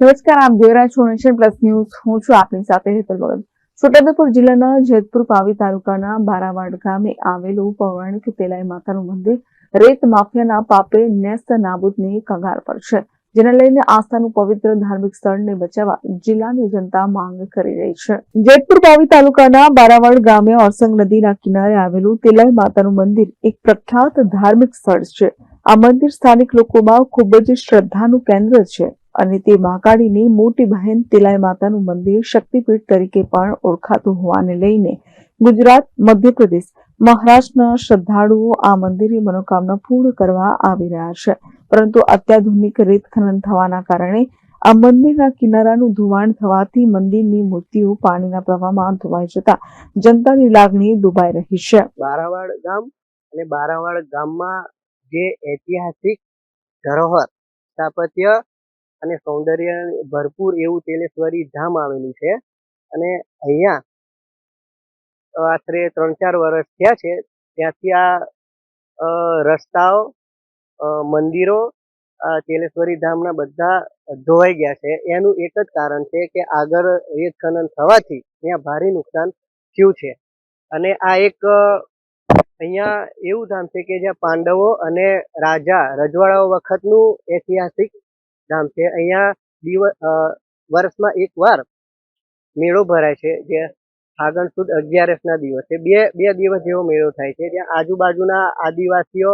નમસ્કાર, આપ જોઈ રહ્યા છો નેશન પ્લસ ન્યૂઝ. હું છું આપની સાથે હેતલ ભગત. છોટાઉદેપુર જિલ્લાના જેતપુર પાવી તાલુકાના બારાવાડ ગામે આવેલું પૌરાણિક તેલાઈ માતાનું મંદિર રેત માફિયાના પાપે નેસ્ત નાબૂદની કગાર પર છે, જેને લઈને આસ્થાનું પવિત્ર ધાર્મિક સ્થળને બચાવવા જિલ્લાની જનતા માંગ કરી રહી છે. જેતપુર પાવી તાલુકાના બારાવાડ ગામે ઓરસંગ નદીના કિનારે આવેલું તેલાઈ માતાનું મંદિર એક પ્રખ્યાત ધાર્મિક સ્થળ છે. આ મંદિર સ્થાનિક લોકોમાં ખૂબ જ શ્રદ્ધાનું કેન્દ્ર છે. અને તે મહાકાળીની મોટી બહેન તિલાઈ માતાનું મંદિર શક્તિપીઠ તરીકે પણ ઓળખાતું હોવાને લઈને ગુજરાત, મધ્યપ્રદેશ, મહારાષ્ટ્રના શ્રદ્ધાળુઓ આ મંદિરની મનોકામના પૂર્ણ કરવા આવી રહ્યા છે. પરંતુ અત્યાધુનિક રેત ખનન થવાના કારણે આ મંદિરના કિનારાનું ધોવાણ થવાથી મંદિરની મૂર્તિઓ પાણીના પ્રવાહમાં ધોવાઈ જતા જનતાની લાગણી દુભાઈ રહી છે. બારાવાડ ગામ અને બારાવાડ ગામમાં જે ઐતિહાસિક ધરોહર સ્થાપત્ય અને સૌંદર્ય ભરપૂર એવું તેલેશ્વરી ધામ આવેલું છે. અને અહીંયા આશરે ત્રણ ચાર વર્ષ થયા છે. ત્યાંથી આ રસ્તાઓ મંદિરો તેલેશ્વરી ધામના બધા ધોવાઈ ગયા છે. એનું એક જ કારણ છે કે આગળ રેત ખનન થવાથી ત્યાં ભારે નુકસાન થયું છે. અને આ એક અહીંયા એવું ધામ છે કે જ્યાં પાંડવો અને રાજા રજવાડાઓ વખતનું ઐતિહાસિક ધામ છે. અહીંયા દિવસ વર્ષમાં એક વાર મેળો ભરાય છે, જે ફાગણ સુદ અગિયારસના દિવસે. બે બે દિવસ જેવો મેળો થાય છે. ત્યાં આજુબાજુના આદિવાસીઓ,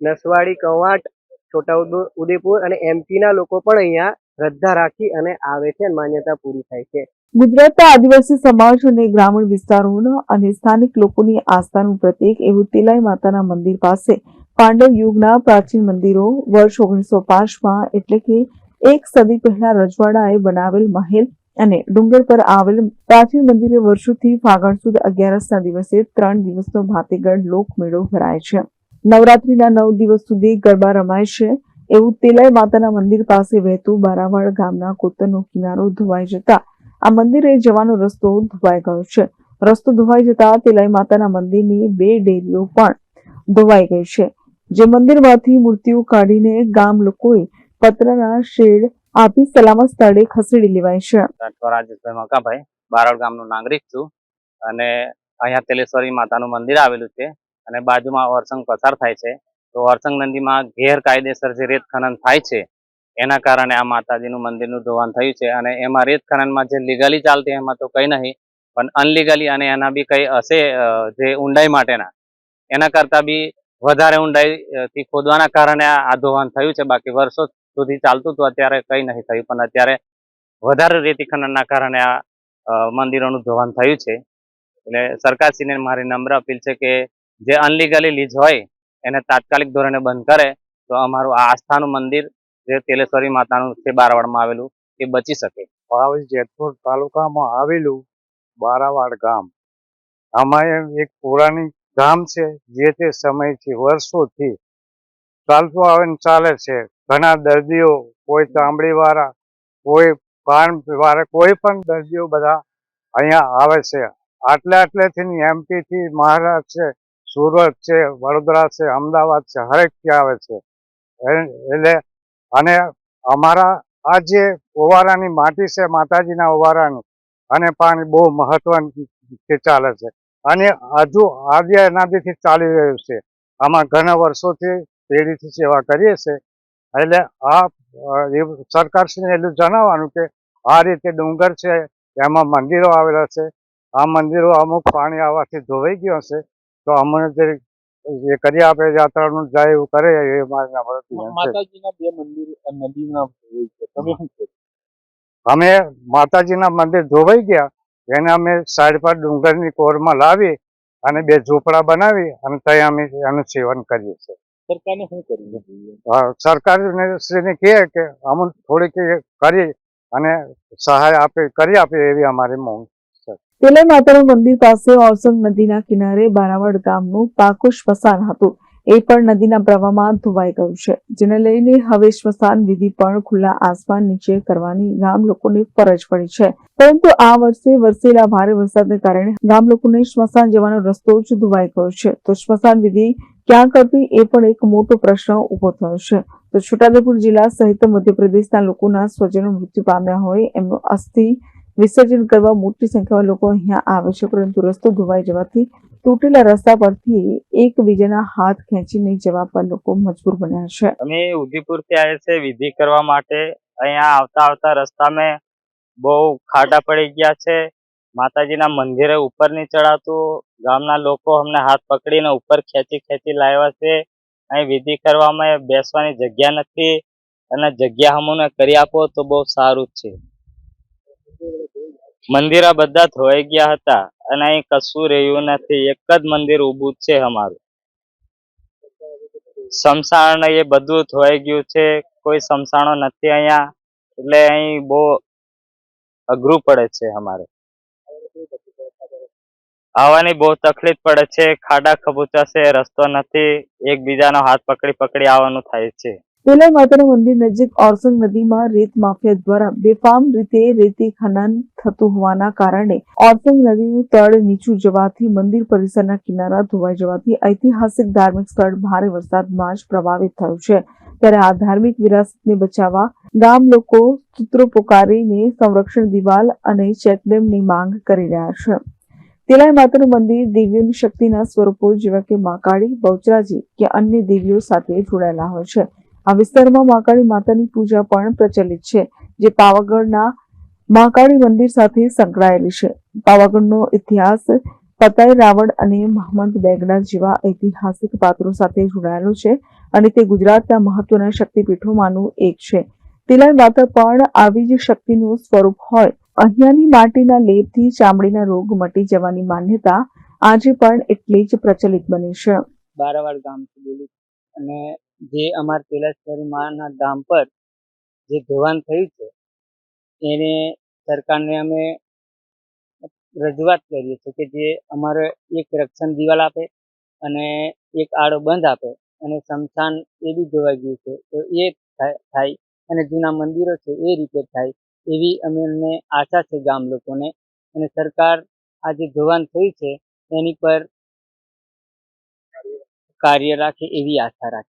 નસવાડી, કવાટ છોટા ઉદેપુર અને એમપીના લોકો પણ અહીંયા શ્રદ્ધા રાખી અને આવે છે અને માન્યતા પૂરી થાય છે. ગુજરાતના આદિવાસી સમાજ અને ગ્રામીણ વિસ્તારોના અને સ્થાનિક લોકોની આસ્થાનું પ્રતીક એવું તિલાઈ માતાના મંદિર પાસે પાંડવ યુગના પ્રાચીન મંદિરો, વર્ષ ઓગણીસો પાંચમાં એટલે કે એક સદી પહેલા રજવાડાએ બનાવેલ મહેલ અને ડુંગર પર આવેલ પ્રાચીન મંદિરે વર્ષોથી ફાગણ સુદ અગિયારસના દિવસે ત્રણ દિવસનો ભાતીગઢ લોકમેળો ભરાય છે. નવરાત્રીના નવ દિવસ સુધી ગરબા રમાય છે. એવું તિલાઈ માતાના મંદિર પાસે વહેતું બારાવાડ ગામના કોતરનો કિનારો ધોવાઈ જતા આ મંદિરે જવાનો રસ્તો ધોવાઈ ગયો છે. રસ્તો ધોવાઈ જતા તેલાઈ માતાના મંદિરની બે ડેરીઓ પણ ધોવાઈ ગઈ છે. જે મંદિરમાંથી મૂર્તિઓ કાઢીને ગામ લોકોએ પતરાના શેડ આપી સલામત સ્થળે ખસેડી લેવાય છે. રાજેશભાઈ મકાભાઈ બારોડ ગામનો નાગરિક છું અને અહીંયા તેલેશ્વરી માતાનું મંદિર આવેલું છે અને બાજુમાં ઓરસંગ પસાર થાય છે. તો ઓરસંગ નદીમાં ગેરકાયદેસર જે રેત ખનન થાય છે, એના કારણે આ માતાજીનું મંદિરનું ધોવાણ થયું છે અને એમાં રેત ખનનમાં જે લીગલી ચાલતી એમાં તો કંઈ નહીં, પણ અનલીગલી અને એના બી કંઈ હશે જે ઊંડાઈ માટેના, એના કરતાં બી વધારે ઊંડાઈથી ખોદવાના કારણે આ ધોવાણ થયું છે. બાકી વર્ષો સુધી ચાલતું હતું, અત્યારે કંઈ નહીં થયું. પણ અત્યારે વધારે રેતી ખનનના કારણે આ મંદિરોનું ધોવાણ થયું છે. એટલે સરકારશ્રીને મારી નમ્ર અપીલ છે કે જે અનલીગલી લીઝ હોય, એને તાત્કાલિક ધોરણે બંધ કરે. તો અમારું આ આસ્થાનું મંદિર જે તેલેશ્વરી માતાનું છે, બારવાડમાં આવેલું, એ બચી શકે. ભાવી જેતપુર તાલુકામાં આવેલું બારાવાડ ગામ. આમાં એક પૌરાણિક ગામ છે, જે તે સમયથી, વર્ષોથી ચાલતું આવે ને ચાલે છે. ઘણા દર્દીઓ કોઈ ચામડીવાળા, કોઈ પાન વાળા કોઈ પણ દર્દીઓ બધા અહીંયા આવે છે. આટલે આટલેથી એમપીથી મહારાષ્ટ્ર છે, સુરત છે, વડોદરા છે, અમદાવાદ છે હરેકથી આવે છે. એટલે અને અમારા, આ જે ઓવારાની માટી છે, માતાજીના ઓવારાની, અને પાણી બહુ મહત્વની ચાલે છે. અને હજુ આજે એનાથી ચાલી રહ્યું છે. આમાં ઘણા વર્ષોથી પેઢીથી સેવા કરીએ છે. એટલે આ સરકારશ્રીને એટલું જણાવવાનું કે આ રીતે ડુંગર છે એમાં મંદિરો આવેલા છે. આ મંદિરો અમુક પાણી આવવાથી ધોવાઈ ગયો છે તો અમને જે એ કરી આપે યાત્રાનું જાય એવું કરે એ મારી માતાજીના બે મંદિર નદીના? અમે માતાજીના મંદિર ધોવાઈ ગયા. એને અમે સાઈડ પર ડુંગરની કોરમાં લાવી અને બે ઝૂંપડા બનાવી અને ત્યાં અમે એનું સેવન કરીએ છીએ. સરકારને શું કરવું જોઈએ? કહે કે અમુક થોડીક એ કરી અને સહાય આપે કરી આપે એવી અમારી માંગ તેલાઈ માતાનું મંદિર પાસે ઓરસંગ નદીના કિનારે બારાવડ ગામનું પાકું સ્મશાન હતું. એ પણ નદીના પ્રવાહમાં ધોવાઈ ગયું છે. જેને લઈને હવે સ્મશાન વિધિ પણ ખુલ્લા આસમાન નીચે કરવાની ગામ લોકોને ફરજ પડી છે. પરંતુ આ વર્ષે વરસેલા ભારે વરસાદને કારણે ગામ લોકોને સ્મશાન જવાનો રસ્તો જ ધોવાઈ ગયો છે. તો સ્મશાન વિધિ ક્યાં કરવી એ પણ એક મોટો પ્રશ્ન ઊભો થયો છે. તો છોટાઉદેપુર જિલ્લા સહિત મધ્યપ્રદેશના લોકોના સ્વજનો મૃત્યુ પામ્યા હોય એમનો અસ્થિ વિસર્જન કરવા મોટી સંખ્યામાં લોકો અહીંયા આવે છે, પરંતુ રસ્તો ધોવાઈ જવાથી તૂટેલા રસ્તા પરથી એકબીજાના હાથ ખેંચીને જવા પર લોકો મજબૂર બન્યા છે. અમે ઉદયપુરથી આવ્યા છે વિધિ કરવા માટે. અહીંયા આવતા આવતા રસ્તામાં બહુ ખાડા પડી ગયા છે. માતાજીના મંદિરે ઉપર નહીં ચડાતું ગામના લોકો અમને હાથ પકડીને ઉપર ખેંચી ખેંચી લાવ્યા છે. અહીં વિધિ કરવામાં બેસવાની જગ્યા નથી અને જગ્યા અમને કરી આપો તો બહુ સારું છે. મંદિરા બધા ધોવાઈ ગયા હતા. અને અહીં કશું રહ્યું નથી. એક જ મંદિર ઊભું છે અમારું. સમસાણ એ બધું ધોઈ ગયું છે. કોઈ સમસાણો નથી અહીંયા. એટલે અહીં બહુ અઘરું પડે છે અમારે. આવવાની બહુ તકલીફ પડે છે. ખાડા ખબૂચા છે રસ્તો નથી. એકબીજાનો હાથ પકડી પકડી આવવાનું થાય છે. તેલાઈ માતાના મંદિર નજીક ઓરસંગ નદીમાં રેત માફિયા દ્વારા બેફામ રીતે રેતી ખનન થતું હોવાના કારણે ઓરસંગ નદીનું તળ નીચું જવાથી મંદિર પરિસરના કિનારા ધોવાઈ જવાથી ઐતિહાસિક ધાર્મિક સ્થળ ભારે વરસાદમાં જ પ્રભાવિત થયું છે. ત્યારે આ ધાર્મિક વિરાસતને બચાવવા ગામ લોકો સૂત્રો પોકારીને સંરક્ષણ દિવાલ અને ચેકડેમની માંગ કરી રહ્યા છે. તેલાઈ માતાનું મંદિર દેવીઓની શક્તિના સ્વરૂપો જેવા કે માકાળી બહુચરાજી કે અન્ય દેવીઓ સાથે જોડાયેલા હોય છે. આ વિસ્તારમાં મહાકાળી માતાની પૂજા પણ પ્રચલિત છે, જે પાવાગઢના મહાકાળી મંદિર સાથે સંકળાયેલી છે. પાવાગઢનો ઇતિહાસ પતાઈ રાવળ અને મહંમદ બેગડા જેવા ઐતિહાસિક પાત્રો સાથે જોડાયેલો છે અને તે ગુજરાતના મહત્વના શક્તિપીઠોમાંનું એક છે. તિલાઈ માતા પણ આવી જ શક્તિનું સ્વરૂપ હોય. અહીંયાની માટીના લેપથી ચામડીના રોગ મટી જવાની માન્યતા આજે પણ એટલી જ પ્રચલિત બની છે. બારાવાડ ગામથી બોલું અને જે અમાર કૈલાસવારી માના ગામ પર જે ધોવાણ થયું છે, એને સરકારને અમે રજૂઆત કરીએ છીએ કે જે અમારે એક રક્ષણ દિવાલ આપે અને એક આડો બંધ આપે અને સ્મશાન એ બી ધોવાઈ ગયું છે. તો એ થાય અને જૂના મંદિરો છે એ રિપેર થાય એવી અમે અમને આશા છે ગામ લોકોને. અને સરકાર આ જે ધોવાણ થયું છે એની પર કાર્ય રાખે એવી આશા રાખે